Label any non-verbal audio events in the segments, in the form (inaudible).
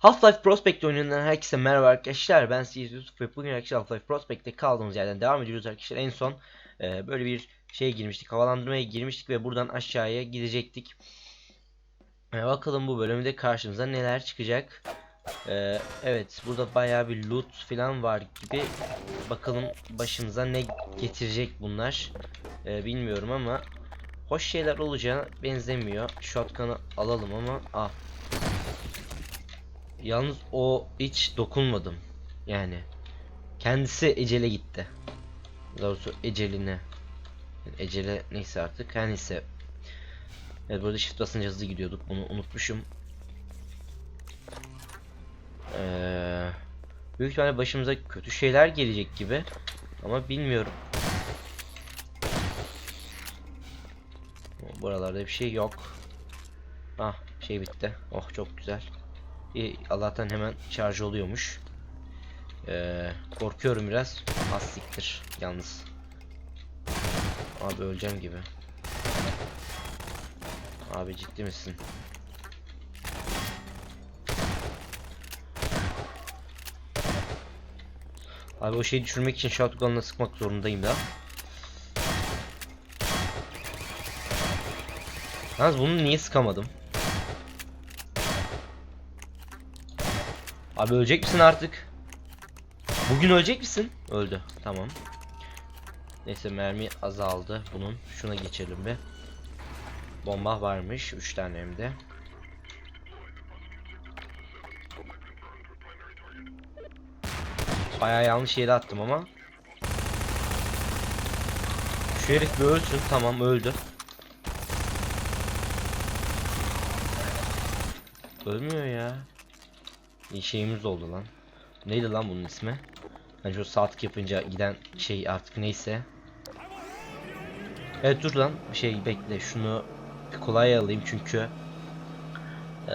Half-Life Prospect oyunundan herkese merhaba arkadaşlar. Ben Siz Yusuf ve bugün arkadaşlar Half-Life Prospect'te kaldığımız yerden devam ediyoruz arkadaşlar. En son e, böyle bir şeye girmiştik. Havalandırmaya girmiştik ve buradan aşağıya gidecektik. E, bakalım bu bölümde karşımıza neler çıkacak. E, evet burada bayağı bir loot falan var gibi. Bakalım başımıza ne getirecek bunlar. E, bilmiyorum ama hoş şeyler olacağına benzemiyor. Shotgun'ı alalım ama ah Yalnız o hiç dokunmadım. Yani kendisi ecele gitti. Doğrusu eceline. Ecele neyse artık. Her neyse. Evet burada shift basınca hızlı gidiyorduk. Bunu unutmuşum. Ee, büyük ihtimalle başımıza kötü şeyler gelecek gibi. Ama bilmiyorum. Buralarda bir şey yok. Ah şey bitti. Oh çok güzel. İyi, Allah'tan hemen şarj oluyormuş. Ee, korkuyorum biraz. Az siktir yalnız. Abi öleceğim gibi. Abi ciddi misin? Abi o şeyi düşürmek için shotgun'la sıkmak zorundayım da. Yalnız bunu niye sıkamadım? Abi ölecek misin artık? Bugün ölecek misin? Öldü. Tamam. Neyse mermi azaldı bunun. Şuna geçelim bir. Bomba varmış. 3 tane hem de. Bayağı yanlış yere attım ama. Şu herif bir ölsün. Tamam öldü. Ölmüyor ya. Şeyimiz oldu lan. Neydi lan bunun ismi? Hani şu saatlik yapınca giden şey artık neyse. Evet dur lan. Bir şey bekle. Şunu bir kolay alayım çünkü ee,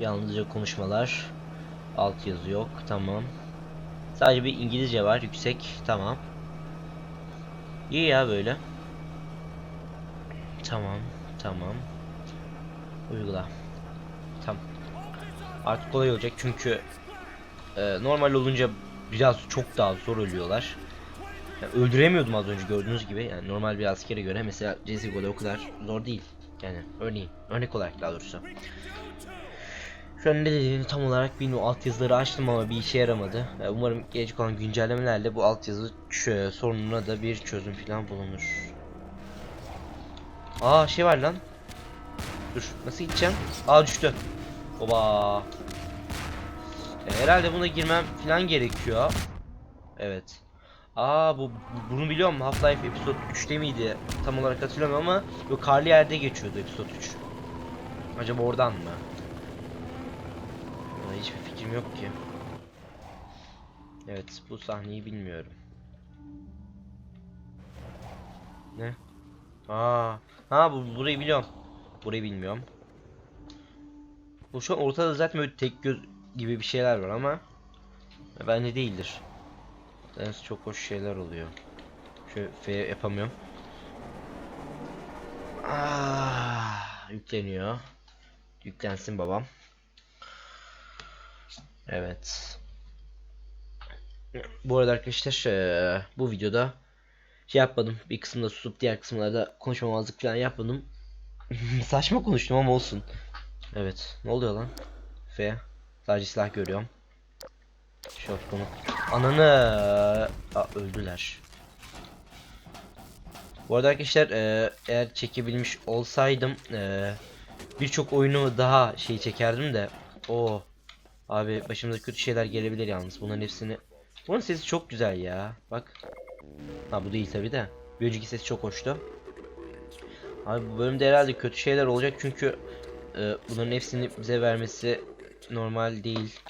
yalnızca konuşmalar. Alt yazı yok. Tamam. Sadece bir İngilizce var. Yüksek. Tamam. İyi ya böyle. Tamam. Tamam. Uygula Artık kolay olacak çünkü e, normal olunca biraz çok daha zor ölüyorlar. Yani öldüremiyordum az önce gördüğünüz gibi. Yani normal bir askere göre mesela Cezigo'da o kadar zor değil. Yani örneğin, örnek olarak daha doğrusu. Şu an ne dediğini tam olarak bilmiyorum. Altyazıları açtım ama bir işe yaramadı. Yani umarım gelecek olan güncellemelerle bu altyazı sorununa da bir çözüm falan bulunur. Aa şey var lan. Dur nasıl gideceğim? Aa düştü. Oba. E, herhalde buna girmem falan gerekiyor. Evet. Aa bu, bu- bunu biliyorum Half-Life Episode 3'te miydi? Tam olarak hatırlamıyorum ama bu karlı yerde geçiyordu Episode 3. Acaba oradan mı? Vallahi hiçbir fikrim yok ki. Evet bu sahneyi bilmiyorum. Ne? Aa, ha bu burayı biliyorum. Burayı bilmiyorum. Bu şu an ortada zaten böyle tek göz gibi bir şeyler var ama bence değildir. Yalnız çok hoş şeyler oluyor. Şöyle F yapamıyorum. Ah, yükleniyor. Yüklensin babam. Evet. Bu arada arkadaşlar bu videoda şey yapmadım. Bir kısımda susup diğer kısımlarda konuşmamazlık falan yapmadım. (laughs) Saçma konuştum ama olsun. Evet. Ne oluyor lan? F. Sadece silah görüyorum. Shotgun'u. Ananı. Aa, öldüler. Bu arada arkadaşlar e, eğer çekebilmiş olsaydım e, birçok oyunu daha şey çekerdim de o abi başımıza kötü şeyler gelebilir yalnız bunların hepsini bunun sesi çok güzel ya bak ha bu değil tabi de bir önceki sesi çok hoştu abi bu bölümde herhalde kötü şeyler olacak çünkü e, bunların hepsini bize vermesi normal değil.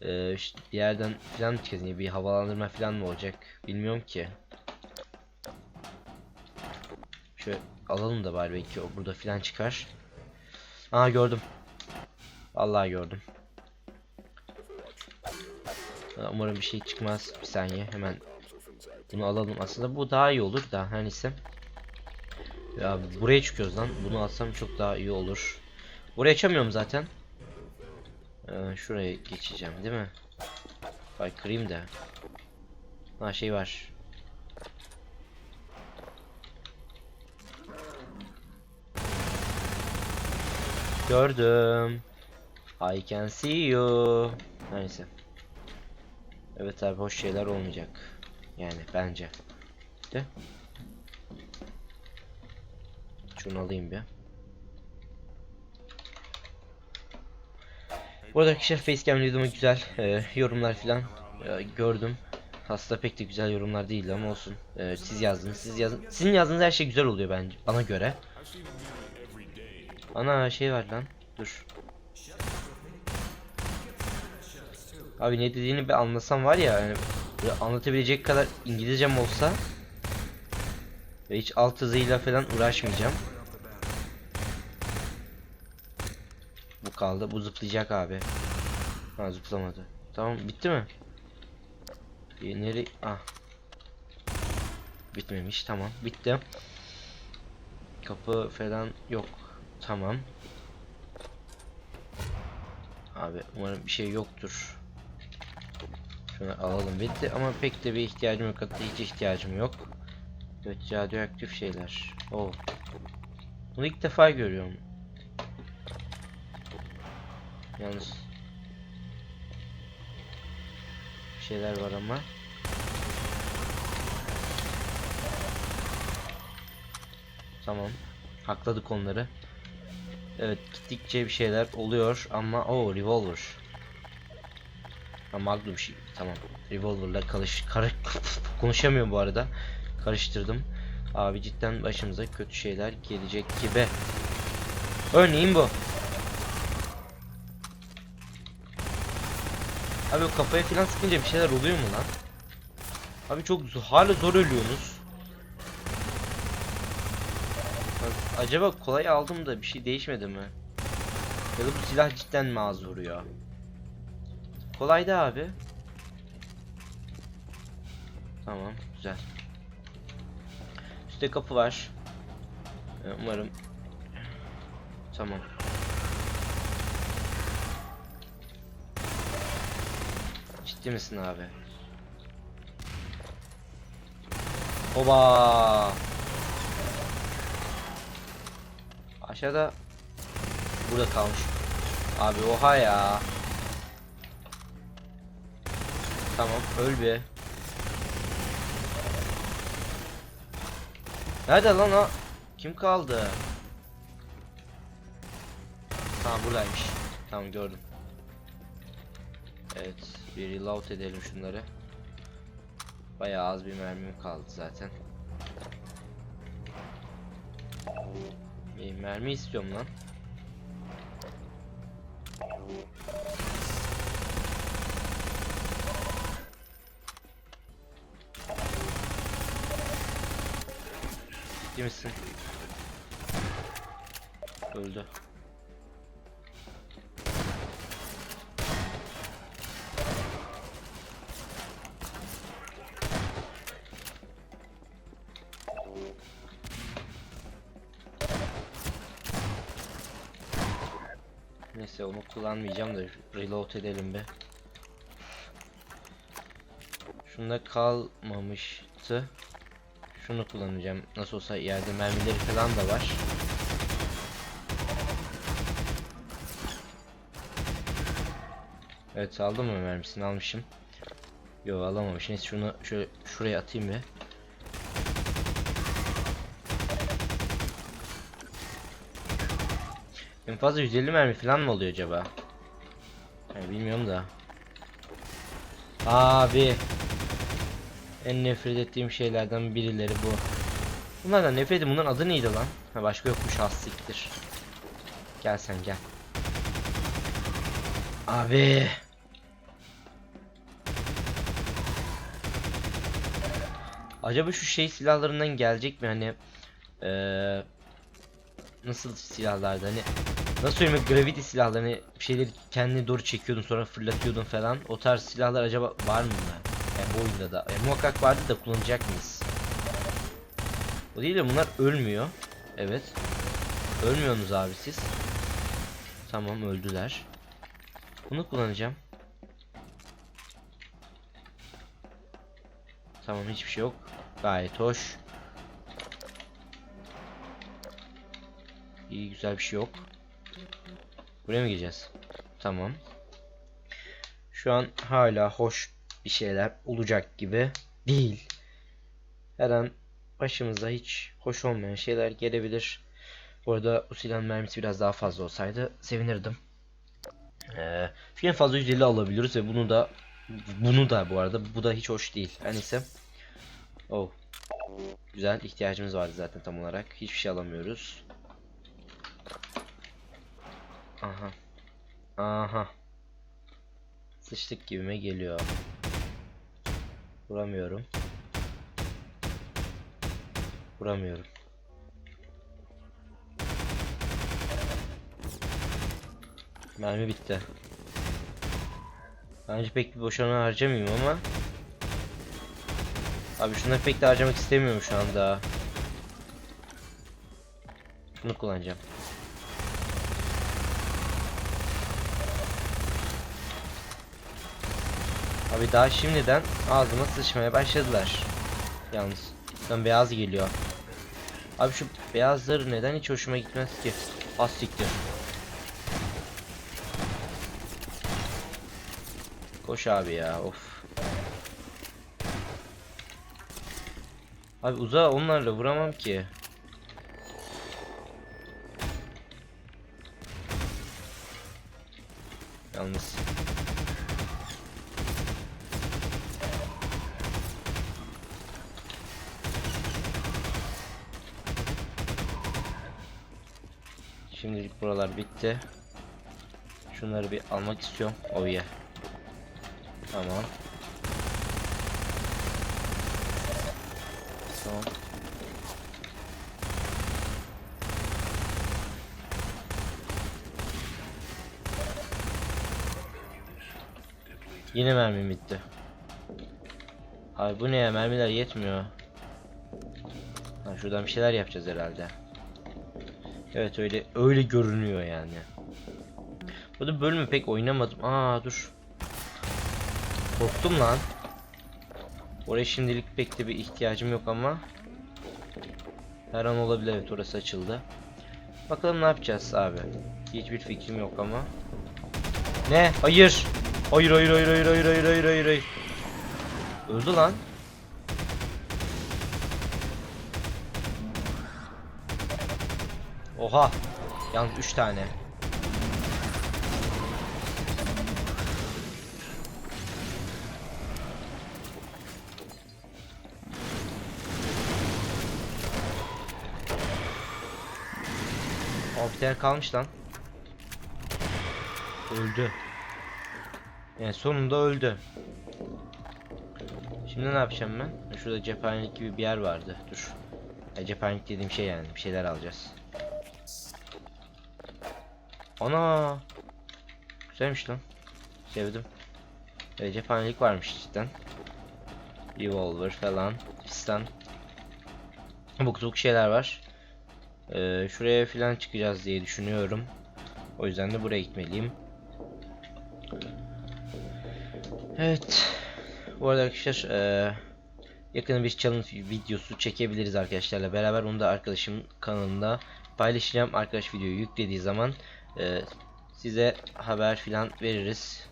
E, işte bir yerden falan çıkacağız? Bir havalandırma falan mı olacak? Bilmiyorum ki. Şöyle alalım da bari belki o burada falan çıkar. Aa gördüm. Vallahi gördüm. Umarım bir şey çıkmaz. Bir saniye hemen bunu alalım. Aslında bu daha iyi olur da her neyse. Ya buraya çıkıyoruz lan. Bunu alsam çok daha iyi olur. Burayı açamıyorum zaten. Ee, şuraya geçeceğim değil mi? Ay kırayım da. Ha şey var. Gördüm. I can see you. Neyse. Evet abi hoş şeyler olmayacak. Yani bence. De. Şunu alayım bir. Bu arada arkadaşlar facecam videoma güzel e, yorumlar filan e, gördüm. Aslında pek de güzel yorumlar değildi ama olsun. E, siz yazdınız, siz yazın. Sizin yazdığınız her şey güzel oluyor bence bana göre. Ana şey var lan. Dur. Abi ne dediğini bir anlasam var ya yani anlatabilecek kadar İngilizcem olsa hiç alt hızıyla falan uğraşmayacağım. Bu kaldı. Bu zıplayacak abi. Ha zıplamadı. Tamam bitti mi? Nere ah. Bitmemiş. Tamam. Bitti. Kapı falan yok. Tamam. Abi umarım bir şey yoktur. Şunu alalım bitti ama pek de bir ihtiyacım yok hatta hiç ihtiyacım yok. Evet radyoaktif şeyler. Oo. Bunu ilk defa görüyorum. Yalnız bir şeyler var ama. Tamam. Hakladık onları. Evet gittikçe bir şeyler oluyor ama o revolver. Ha, Magnum şey tamam. Revolver'la karış kar (laughs) konuşamıyorum bu arada. Karıştırdım. Abi cidden başımıza kötü şeyler gelecek gibi. Örneğin bu. Abi kafaya falan sıkınca bir şeyler oluyor mu lan? Abi çok hala zor ölüyorsunuz. Acaba kolay aldım da bir şey değişmedi mi? Ya da bu silah cidden mi az vuruyor? Kolaydı abi. Tamam, güzel. Üstte kapı var. Ee, Umarım. Tamam. Ciddi misin abi? Oba! Aşağıda burada kalmış. Abi oha ya. Tamam öl bir. Nerede lan o? Kim kaldı? Tamam buradaymış. Tamam gördüm. Evet bir reload edelim şunları. Bayağı az bir mermim kaldı zaten. İyi mermi istiyorum lan. Ciddi? Öldü. Onu kullanmayacağım da reload edelim be. Şunda kalmamıştı. Şunu kullanacağım. Nasıl olsa yerde mermileri falan da var. Evet aldım mı mermisini almışım. Yo alamamış. Neyse şunu şöyle şuraya atayım bir. Fazla 150 mermi falan mı oluyor acaba? Yani bilmiyorum da. Abi. En nefret ettiğim şeylerden birileri bu. Bunlardan nefret ettim. Bunların adı neydi lan? Ha başka yokmuş hassiktir. Gel sen gel. Abi. Acaba şu şey silahlarından gelecek mi hani eee nasıl silahlardı hani nasıl söyleyeyim gravity silahlarını bir şeyleri kendine doğru çekiyordun sonra fırlatıyordun falan o tarz silahlar acaba var mı bunlar? Yani bu oyunda da yani muhakkak vardı da kullanacak mıyız? O değil de bunlar ölmüyor. Evet. Ölmüyorsunuz abi siz. Tamam öldüler. Bunu kullanacağım. Tamam hiçbir şey yok. Gayet hoş. İyi güzel bir şey yok. Buraya mı gireceğiz? Tamam. Şu an hala hoş bir şeyler olacak gibi değil. Her an başımıza hiç hoş olmayan şeyler gelebilir. Bu arada bu silahın mermisi biraz daha fazla olsaydı sevinirdim. Ee, en fazla 150 alabiliyoruz ve bunu da bunu da bu arada bu da hiç hoş değil. Her neyse. Oh. Güzel ihtiyacımız vardı zaten tam olarak. Hiçbir şey alamıyoruz. Aha. Aha. Sıçtık gibime geliyor. Vuramıyorum. Vuramıyorum. Mermi bitti. Bence pek bir boşuna harcamayayım ama Abi şunları pek de harcamak istemiyorum şu anda. Şunu kullanacağım. Abi daha şimdiden ağzıma sıçmaya başladılar. Yalnız. Ben beyaz geliyor. Abi şu beyazları neden hiç hoşuma gitmez ki? Az siktir. Koş abi ya of. Abi uzağa onlarla vuramam ki. Yalnız. Şimdilik buralar bitti. Şunları bir almak istiyorum. Oh yeah. Tamam. Tamam. Yine mermim bitti. Abi bu ne ya mermiler yetmiyor. Ha, şuradan bir şeyler yapacağız herhalde. Evet öyle öyle görünüyor yani. Bu da bölümü pek oynamadım. Aa dur. Korktum lan. Oraya şimdilik pek de bir ihtiyacım yok ama her an olabilir evet orası açıldı. Bakalım ne yapacağız abi. Hiçbir fikrim yok ama. Ne? Hayır. Hayır hayır hayır hayır hayır hayır hayır hayır. Öldü lan. Oha. Yalnız 3 tane. O bir kalmış lan. Öldü. Yani sonunda öldü. Şimdi ne yapacağım ben? Şurada cephanelik gibi bir yer vardı. Dur. Ya cephanelik dediğim şey yani. Bir şeyler alacağız. Ana. Güzelmiş lan. Sevdim. Evet, cephanelik varmış cidden. Revolver falan. Piston. Bu kutluk şeyler var. Ee, şuraya falan çıkacağız diye düşünüyorum. O yüzden de buraya gitmeliyim. Evet. Bu arada arkadaşlar eee yakın bir challenge videosu çekebiliriz arkadaşlarla beraber. Onu da arkadaşım kanalında paylaşacağım. Arkadaş videoyu yüklediği zaman eee, size haber filan veririz.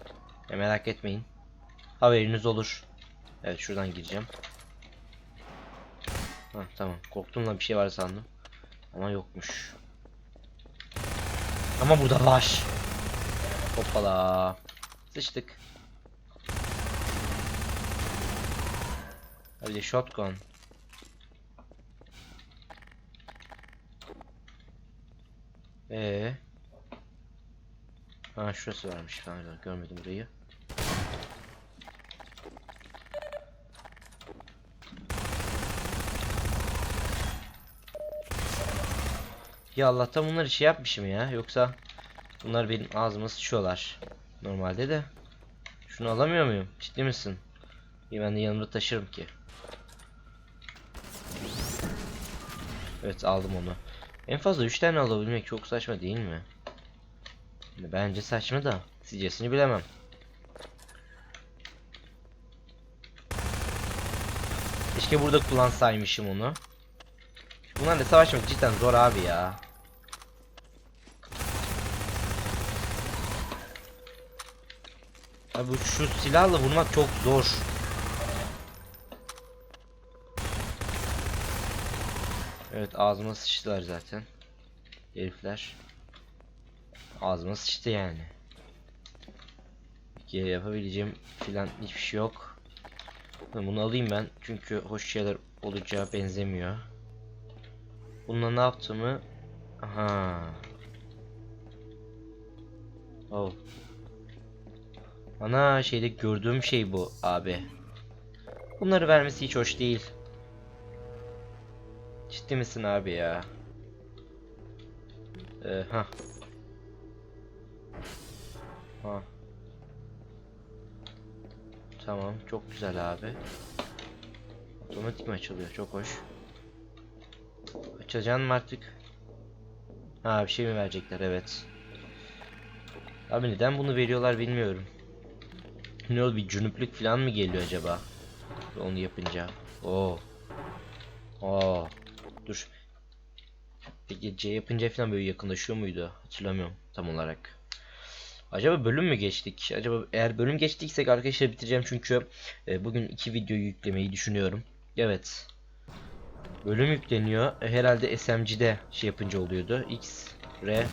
Ya merak etmeyin. Haberiniz olur. Evet şuradan gireceğim. Ha tamam. Korktum lan bir şey var sandım. Ama yokmuş. Ama burada var. Hoppala. Sıçtık. Hadi shotgun. Ee. Ha şurası varmış. Pardon görmedim burayı. Ya Allah'tan bunlar şey yapmışım ya. Yoksa bunlar benim ağzıma sıçıyorlar. Normalde de. Şunu alamıyor muyum? Ciddi misin? İyi ben de yanımda taşırım ki. Evet aldım onu. En fazla 3 tane alabilmek çok saçma değil mi? Bence saçma da. Neticesini bilemem. Keşke burada kullansaymışım onu. Bunlarla savaşmak cidden zor abi ya. Abi şu silahla vurmak çok zor. Evet ağzıma sıçtılar zaten. Herifler. Ağzıma sıçtı yani. Peki yapabileceğim filan hiçbir şey yok. Bunu alayım ben çünkü hoş şeyler olacağı benzemiyor. Bununla ne yaptığımı... Aha. Oh. Ana şeyde gördüğüm şey bu abi. Bunları vermesi hiç hoş değil. Ciddi misin abi ya? Ee, ha. Ha. Tamam, çok güzel abi. Otomatik mi açılıyor? Çok hoş. Açacaksın mı artık? Ha, bir şey mi verecekler? Evet. Abi neden bunu veriyorlar bilmiyorum. Ne oldu bir cünüplük falan mı geliyor acaba? Onu yapınca. Oo. Oo. Dur. Peki C yapınca falan böyle yakınlaşıyor muydu? Hatırlamıyorum tam olarak. Acaba bölüm mü geçtik? Acaba eğer bölüm geçtiysek arkadaşlar bitireceğim çünkü e, bugün iki video yüklemeyi düşünüyorum. Evet. Bölüm yükleniyor. E, herhalde SMG'de şey yapınca oluyordu. X, R,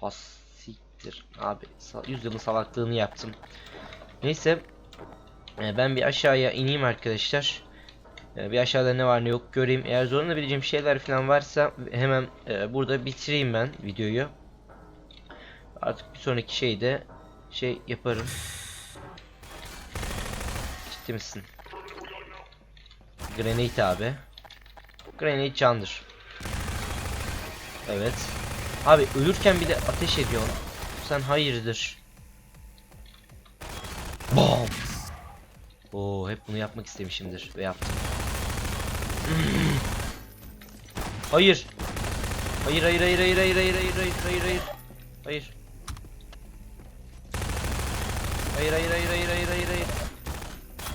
Hasiktir. Abi yüzyılın salaklığını yaptım. Neyse. E, ben bir aşağıya ineyim arkadaşlar. E, bir aşağıda ne var ne yok göreyim. Eğer zorlanabileceğim şeyler falan varsa hemen e, burada bitireyim ben videoyu. Artık bir sonraki şeyde şey yaparım. Ciddi misin? Granate abi. Granate candır. Evet. Abi ölürken bile ateş ediyorsun. Sen hayırdır? Bam. Oo hep bunu yapmak istemişimdir ve yaptım. Hayır. Hayır hayır hayır hayır hayır hayır hayır hayır hayır hayır. Hayır. Hayır hayır hayır hayır hayır hayır hayır.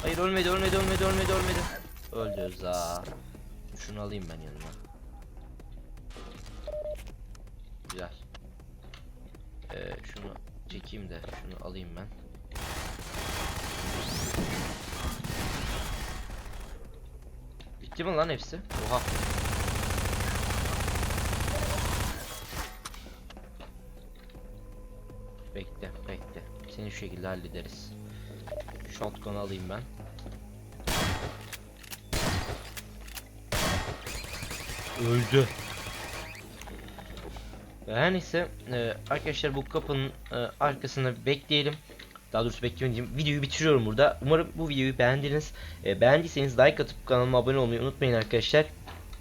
Hayır ölmedi ölmedi ölmedi ölmedi ölmedi. Öldü za. Şunu alayım ben yanıma. Güzel. Ee, şunu çekeyim de şunu alayım ben. Bitti mi lan hepsi? Oha. Şu şekilde hallederiz. Shotgun alayım ben. Öldü. Her neyse e, arkadaşlar bu kapının e, arkasında bekleyelim. Daha doğrusu beklemeyeceğim. Videoyu bitiriyorum burada. Umarım bu videoyu beğendiniz. E, beğendiyseniz like atıp kanalıma abone olmayı unutmayın arkadaşlar.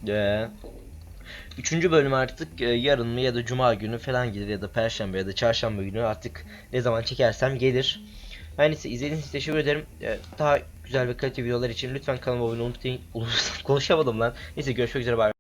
E, Üçüncü bölüm artık e, yarın mı ya da cuma günü falan gelir ya da perşembe ya da çarşamba günü artık ne zaman çekersem gelir. Her neyse izlediğiniz için teşekkür ederim. E, daha güzel ve kaliteli videolar için lütfen kanalıma abone olmayı unutmayın. (laughs) Konuşamadım lan. Neyse görüşmek üzere. Bye.